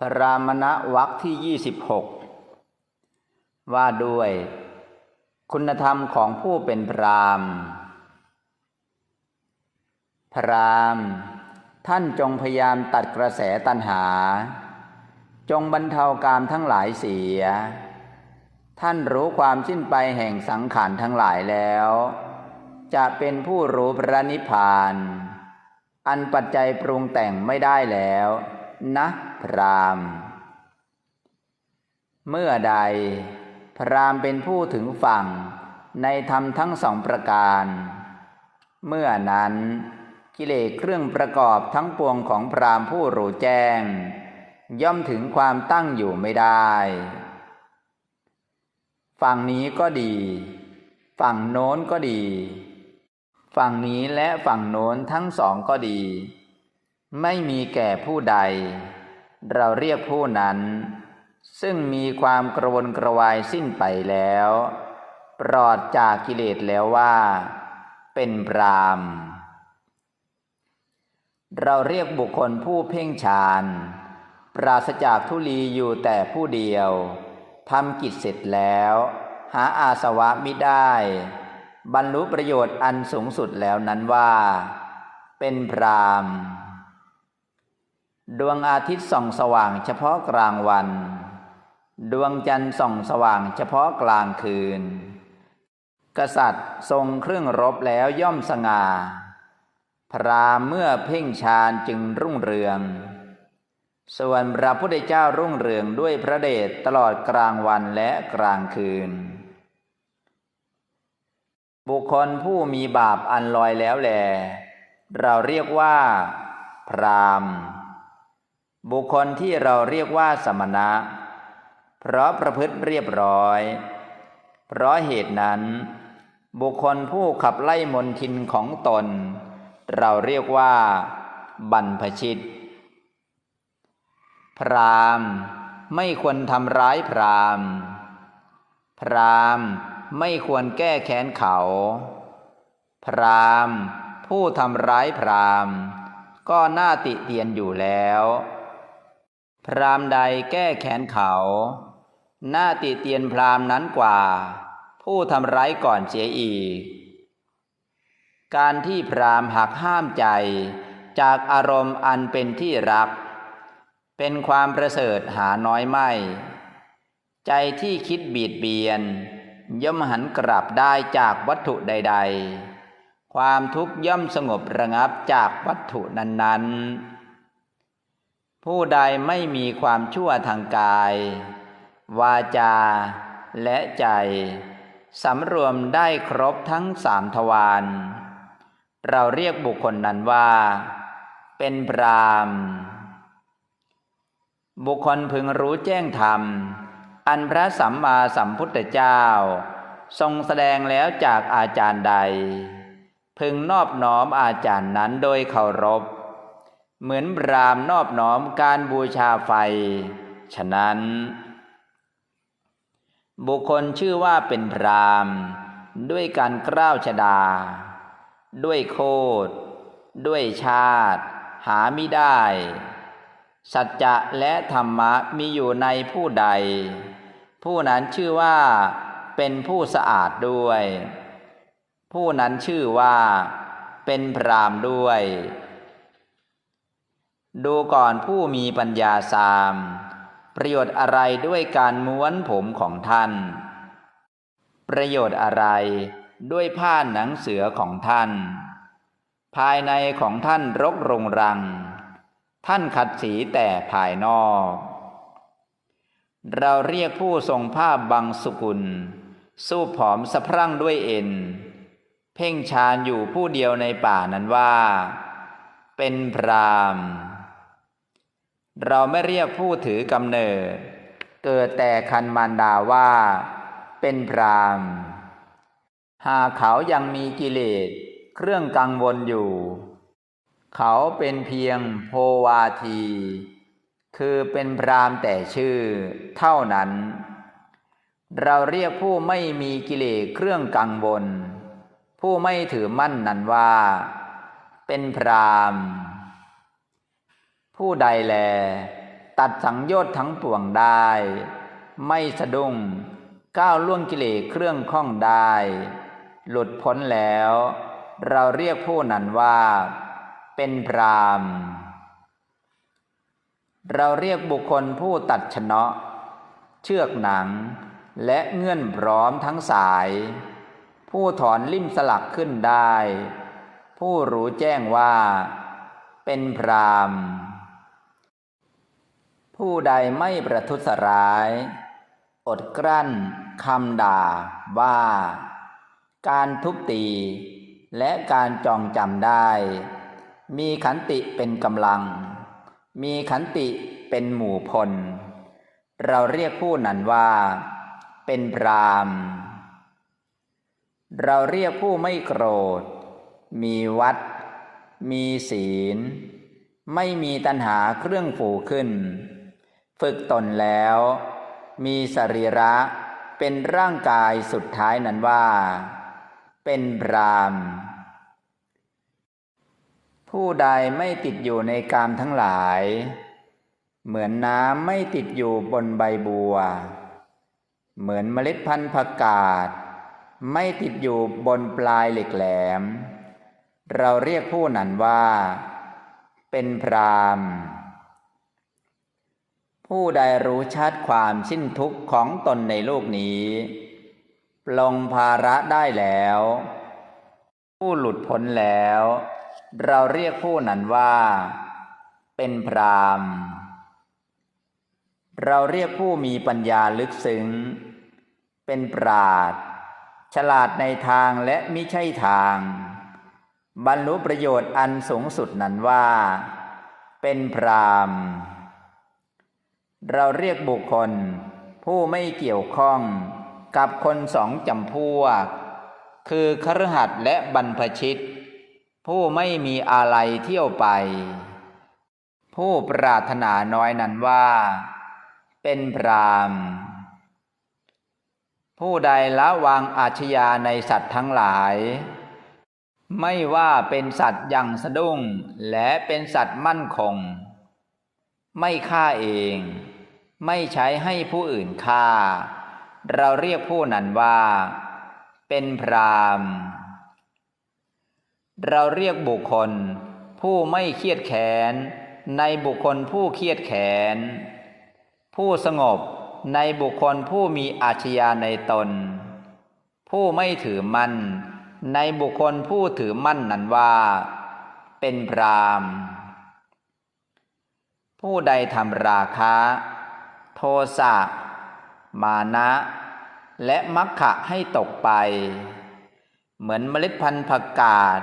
พระรามณวรรคที่ 26 ว่าด้วย คุณธรรมของผู้เป็นพรามพรามท่านจงพยายามตัดกระแสตัณหา จงบรรเทากามทั้งหลายเสีย ท่านรู้ความสิ้นไปแห่งสังขารทั้งหลายแล้ว จะเป็นผู้รู้พระนิพพาน อันปัจจัยปรุงแต่งไม่ได้แล้ว นะพรามเมื่อใด พรามเป็นผู้ถึงฝั่งในธรรมทั้งสองประการ เมื่อนั้นกิเลสเครื่องประกอบทั้งปวงของพรามผู้รู้แจ้ง ย่อมถึงความตั้งอยู่ไม่ได้ ฝั่งนี้ก็ดี ฝั่งโน้นก็ดี ฝั่งนี้และฝั่งโน้นทั้งสองก็ดี ไม่มีแก่ผู้ใด เราเรียกผู้นั้น ซึ่งมีความกระวนกระวายสิ้นไปแล้ว ปลอดจากกิเลสแล้วว่า เป็นพรามเราเรียกบุคคลผู้เพ่งฌาน ปราศจากทุลีอยู่แต่ผู้เดียวทำกิจเสร็จแล้ว หาอาสวะมิได้ บรรลุประโยชน์อันสูงสุดแล้วนั้นว่า เป็นพรามณ์ ดวงอาทิตย์ส่องสว่างเฉพาะกลางวัน ดวงจันทร์ส่องสว่างเฉพาะกลางคืน กษัตริย์ทรงเครื่องรบแล้วย่อมสง่า พรามเมื่อเพ่งฌานจึงรุ่งเรือง ส่วนพระพุทธเจ้ารุ่งเรืองด้วยพระเดชตลอดกลางวันและกลางคืน บุคคลผู้มีบาปอันลอยแล้วแล เราเรียกว่า พรามณ์ บุคคลที่เราเรียกว่าสมณะ เพราะประพฤติเรียบร้อย เพราะเหตุนั้น บุคคลผู้ขับไล่มนทินของตน เราเรียกว่า บรรพชิต พรามไม่ควรทำร้ายพรามพรามไม่ควรแก้แค้นเขา พรามผู้ทำร้ายพรามก็น่าติเตียนอยู่แล้ว พรามใดแก้แค้นเขา หน้าติเตียนพรามนั้นกว่า ผู้ทำร้ายก่อนเสียอีก การที่พรามหักห้ามใจ จากอารมณ์อันเป็นที่รัก เป็นความประเสริฐหาน้อยไม่ ใจที่คิดบีดเบียน ย่อมหันกลับได้จากวัตถุใด ๆ ความทุกข์ย่อมสงบระงับจากวัตถุนั้น ๆ ผู้ใดไม่มีความชั่วทางกาย วาจา และใจ สำรวมได้ครบทั้งสามทวารเราเรียกบุคคลนั้นว่า เป็นพรามบุคคลพึงรู้แจ้งธรรม อันพระสัมมาสัมพุทธเจ้า ทรงแสดงแล้วจากอาจารย์ใด พึงนอบน้อมอาจารย์นั้นโดยเคารพ เหมือนพรามนอบน้อมการบูชาไฟ ฉะนั้น บุคคลชื่อว่าเป็นพรามด้วยการกล้าวชดา ด้วยโคดด้วยชาติ หาไม่ได้ สัจจะและธรรมะมีอยู่ในผู้ใด ผู้นั้นชื่อว่าเป็นผู้สะอาดด้วย ผู้นั้นชื่อว่าเป็นพรามด้วย ดูก่อนผู้มีปัญญาสาม ประโยชน์อะไรด้วยการม้วนผมของท่าน ประโยชน์อะไรด้วยผ้าหนังเสือของท่าน ภายในของท่านรกรงรัง ท่านขัดสีแต่ภายนอก เราเรียกผู้ทรงผ้าบังสุกุล สู้ผอมสะพรั่งด้วยเอ็น เพ่งชานอยู่ผู้เดียวในป่านั้นว่าเป็นพรามณ์ เราไม่เรียกผู้ถือกำเนิด เกิดแต่คันมารดาว่า เป็นพรามหากเขายังมีกิเลสเครื่องกังวลอยู่ เขาเป็นเพียงโพวาที คือเป็นพรามแต่ชื่อเท่านั้น เราเรียกผู้ไม่มีกิเลสเครื่องกังวล ผู้ไม่ถือมั่นนั้นว่า เป็นพรามณ์ ผู้ใดแล ตัดสังโยชน์ทั้งปวงได้ ไม่สะดุ้งก้าวล่วงกิเลสเครื่องข้องได้ หลุดพ้นแล้ว เราเรียกผู้นั้นว่า เป็นพรามเราเรียกบุคคลผู้ตัดชนะเชือกหนัง และเงื่อนพร้อมทั้งสาย ผู้ถอนลิ่มสลักขึ้นได้ ผู้รู้แจ้งว่า เป็นพรามณ์ ผู้ใดไม่ประทุษร้าย อดกลั้นคำด่าว่า การทุบตี และการจองจำได้ มีขันติเป็นกำลัง มีขันติเป็นหมู่พล เราเรียกผู้นั้นว่า เป็นพรามณ์เราเรียกผู้ไม่โกรธ มีวัด มีศีล ไม่มีตัณหาเครื่องผูกขึ้น ฝึกตนแล้ว มีสรีระเป็นร่างกายสุดท้ายนั้นว่า เป็นพรามผู้ใดไม่ติดอยู่ในกามทั้งหลาย เหมือนน้ำไม่ติดอยู่บนใบบัว เหมือนเมล็ดพันธุ์ผักกาดไม่ติดอยู่บนปลายเหล็กแหลม เราเรียกผู้นั้นว่า เป็นพรามณ์ ผู้ใดรู้ชัดความสิ้นทุกข์ของตนในโลกนี้ปลงภาระได้แล้ว ผู้หลุดพ้นแล้ว เราเรียกผู้นั้นว่า เป็นพรามเราเรียกผู้มีปัญญาลึกซึ้ง เป็นปราดฉลาดในทางและมิใช่ทาง บรรลุประโยชน์อันสูงสุดนั้นว่า เป็นพรามณ์ เราเรียกบุคคล ผู้ไม่เกี่ยวข้องกับคนสองจำพวก คือครหัสถ์และบรรพชิต ผู้ไม่มีอะไรเที่ยวไป ผู้ปรารถนาน้อยนั้นว่า เป็นพรามผู้ใดละวางอาชญาในสัตว์ทั้งหลาย ไม่ว่าเป็นสัตว์อย่างสะดุ้งและเป็นสัตว์มั่นคง ไม่ฆ่าเอง ไม่ใช้ให้ผู้อื่นฆ่า เราเรียกผู้นั้นว่า เป็นพรามเราเรียกบุคคล ผู้ไม่เครียดแค้นในบุคคลผู้เครียดแค้นผู้สงบในบุคคลผู้มีอาชญาในตน ผู้ไม่ถือมั่นในบุคคลผู้ถือมั่นนั้นว่า เป็นพรามณ์ ผู้ใดทำราคะ โทสะ มานะ และมัคคะให้ตกไป เหมือนเมล็ดพันธุ์ผักกาด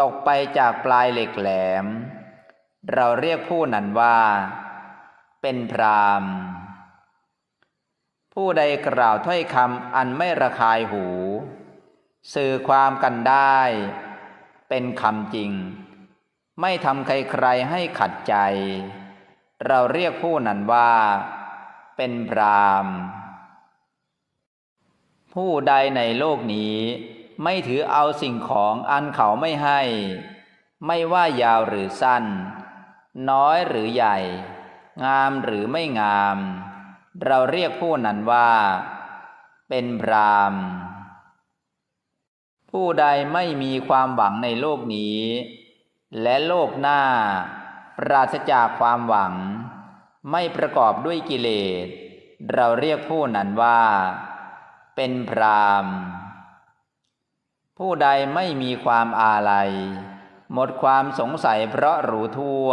ตกไปจากปลายเหล็กแหลม เราเรียกผู้นั้นว่า เป็นพรามผู้ใดกล่าวถ้อยคำอันไม่ระคายหู สื่อความกันได้ เป็นคำจริง ไม่ทำใครๆให้ขัดใจ เราเรียกผู้นั้นว่า เป็นพรามผู้ใดในโลกนี้ ไม่ถือเอาสิ่งของอันเขาไม่ให้ ไม่ว่ายาวหรือสั้น น้อยหรือใหญ่ งามหรือไม่งาม เราเรียกผู้นั้นว่า เป็นพรามผู้ใดไม่มีความหวังในโลกนี้ และโลกหน้า ปราศจากความหวัง ไม่ประกอบด้วยกิเลส เราเรียกผู้นั้นว่า เป็นพรามผู้ใดไม่มีความอาลัย หมดความสงสัยเพราะรู้ทั่ว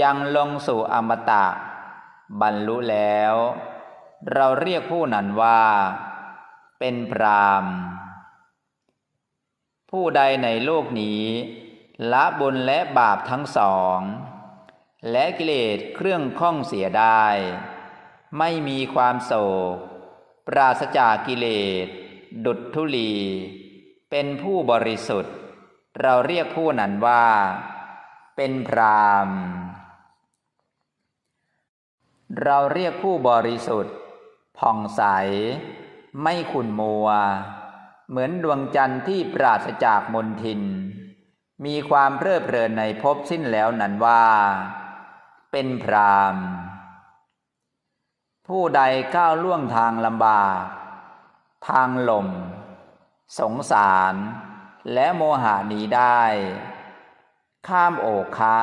ยังลงสู่อมตะ บรรลุแล้ว เราเรียกผู้นั้นว่า เป็นพรามผู้ใดในโลกนี้ ละบุญและบาปทั้งสอง และกิเลสเครื่องข้องเสียได้ ไม่มีความโศก ปราศจากกิเลส ดุจธุลี เป็นผู้บริสุทธิ์ เราเรียกผู้นั้นว่า เป็นพรามเราเรียกผู้บริสุทธิ์ ผ่องใส ไม่ขุ่นมัว เหมือนดวงจันทร์ที่ปราศจากมนทิน มีความเพลิดเพลินในภพสิ้นแล้วนั้นว่า เป็นพรามผู้ใดก้าวล่วงทางลำบาก ทางหล่มสงสาร และโมหาหนีได้ ข้ามโอคะ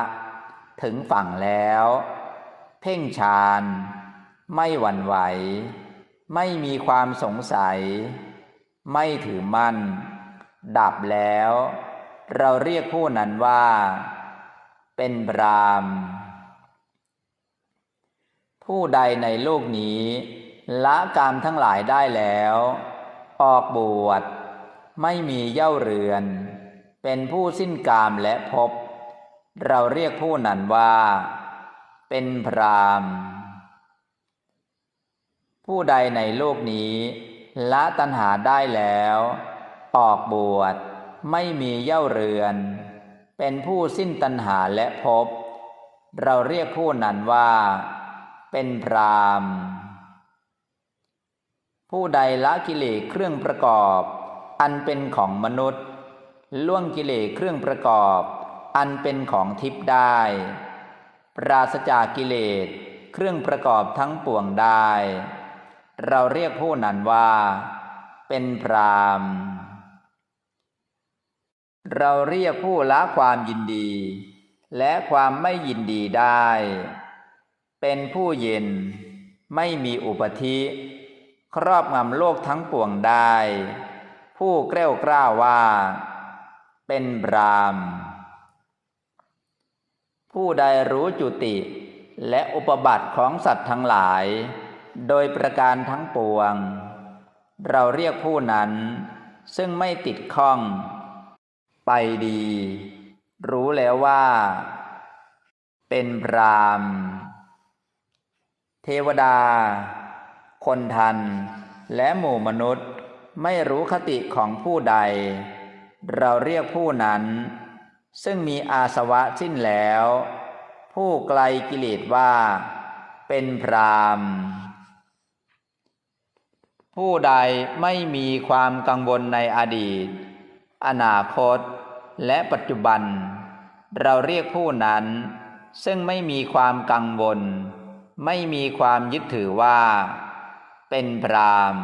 ถึงฝั่งแล้ว เพ่งฌาน ไม่หวั่นไหว ไม่มีความสงสัย ไม่ถือมั่น ดับแล้ว เราเรียกผู้นั้นว่า เป็นพรามผู้ใดในโลกนี้ ละกามทั้งหลายได้แล้ว ออกบวชไม่มีเย่าเรือน เป็นผู้สิ้นกามและภพเราเรียกผู้นั้นว่า เป็นพรามผู้ใดในโลกนี้ ละตัณหาได้แล้ว ออกบวช ไม่มีเย่าเรือน เป็นผู้สิ้นตัณหาและภพเราเรียกผู้นั้นว่า เป็นพรามผู้ใดละกิเลสเครื่องประกอบ อันเป็นของมนุษย์ ล่วงกิเลสเครื่องประกอบ อันเป็นของทิพย์ได้ ปราศจากกิเลสเครื่องประกอบทั้งปวงได้ เราเรียกผู้นั้นว่า เป็นพรามณ์ เราเรียกผู้ละความยินดี และความไม่ยินดีได้ เป็นผู้เย็นไม่มีอุปธิ ครอบงำโลกทั้งปวงได้ ผู้แกล้วกล้าว่า เป็นพราม ผู้ใดรู้จุติและอุปบัติของสัตว์ทั้งหลาย โดยประการทั้งปวง เราเรียกผู้นั้น ซึ่งไม่ติดข้อง ไปดี รู้แล้วว่า เป็นพรามเทวดา คนทัน และหมู่มนุษย์ไม่รู้คติของผู้ใด เราเรียกผู้นั้น ซึ่งมีอาสวะสิ้นแล้ว ผู้ไกลกิเลสว่า เป็นพรามผู้ใดไม่มีความกังวลในอดีต อนาคต และปัจจุบัน เราเรียกผู้นั้น ซึ่งไม่มีความกังวล ไม่มีความยึดถือว่า เป็นพราม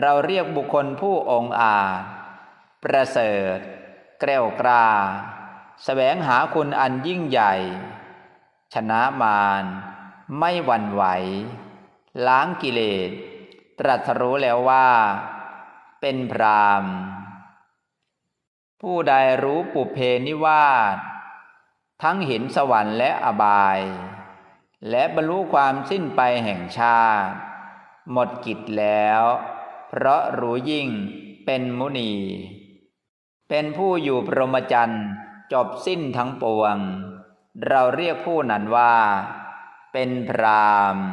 เราเรียกบุคคลผู้องอาจ ประเสริฐ แกล้วกล้าแสวงหาคุณอันยิ่งใหญ่ ชนะมารไม่หวั่นไหว ล้างกิเลส ตรัสรู้แล้วว่า เป็นพรามณ์ ผู้ใดรู้ปุเพนิวาสทั้งเห็นสวรรค์และอบาย และบรรลุความสิ้นไปแห่งชาติ หมดกิจแล้ว เพราะรู้ยิ่งเป็นมุนี เป็นผู้อยู่พรหมจรรย์จบสิ้นทั้งปวง เราเรียกผู้นั้นว่า เป็นพรามณ์